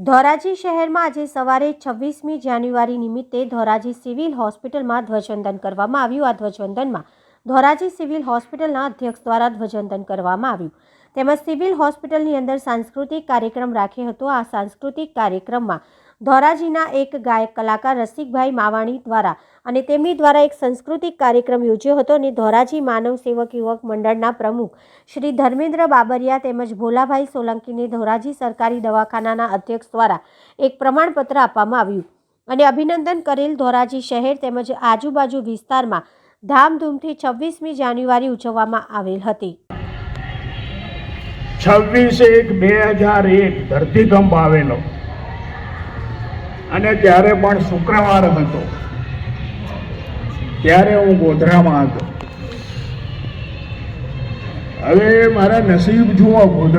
ધોરાજી શહેરમાં આજે સવારે છવ્વીસમી જાન્યુઆરી નિમિત્તે ધોરાજી સિવિલ હોસ્પિટલમાં ધ્વજવંદન કરવામાં આવ્યું. આ ધ્વજવંદનમાં ધોરાજી સિવિલ હોસ્પિટલના અધ્યક્ષ દ્વારા ધ્વજવંદન કરવામાં આવ્યું. તેમજ સિવિલ હોસ્પિટલની અંદર સાંસ્કૃતિક કાર્યક્રમ રાખ્યો હતો. આ સાંસ્કૃતિક કાર્યક્રમમાં ધોરાજીના એક ગાયક કલાકાર રસિકભાઈ માવાણી દ્વારા અને તેમની દ્વારા એક સાંસ્કૃતિક કાર્યક્રમ યોજ્યો હતો અને ધોરાજી માનવ સેવક યુવક મંડળના પ્રમુખ શ્રી ધર્મેન્દ્ર બાબરિયા તેમજ ભોલાભાઈ સોલંકીને ધોરાજી સરકારી દવાખાનાના અધ્યક્ષ દ્વારા એક પ્રમાણપત્ર આપવામાં આવ્યું અને અભિનંદન કરેલ ધોરાજી શહેર તેમજ આજુબાજુ વિસ્તારમાં ધામધૂમથી છવ્વીસમી જાન્યુઆરી ઉજવવામાં આવેલ હતી. છવ્વીસ એક બે હજાર એક ધરતીકંપ આવેલો. અને ત્યારે પણ શુક્રવાર હતો. ત્યારે હું ગોધરામાં હતો. હવે મારા નસીબ જુઓ ગોધરા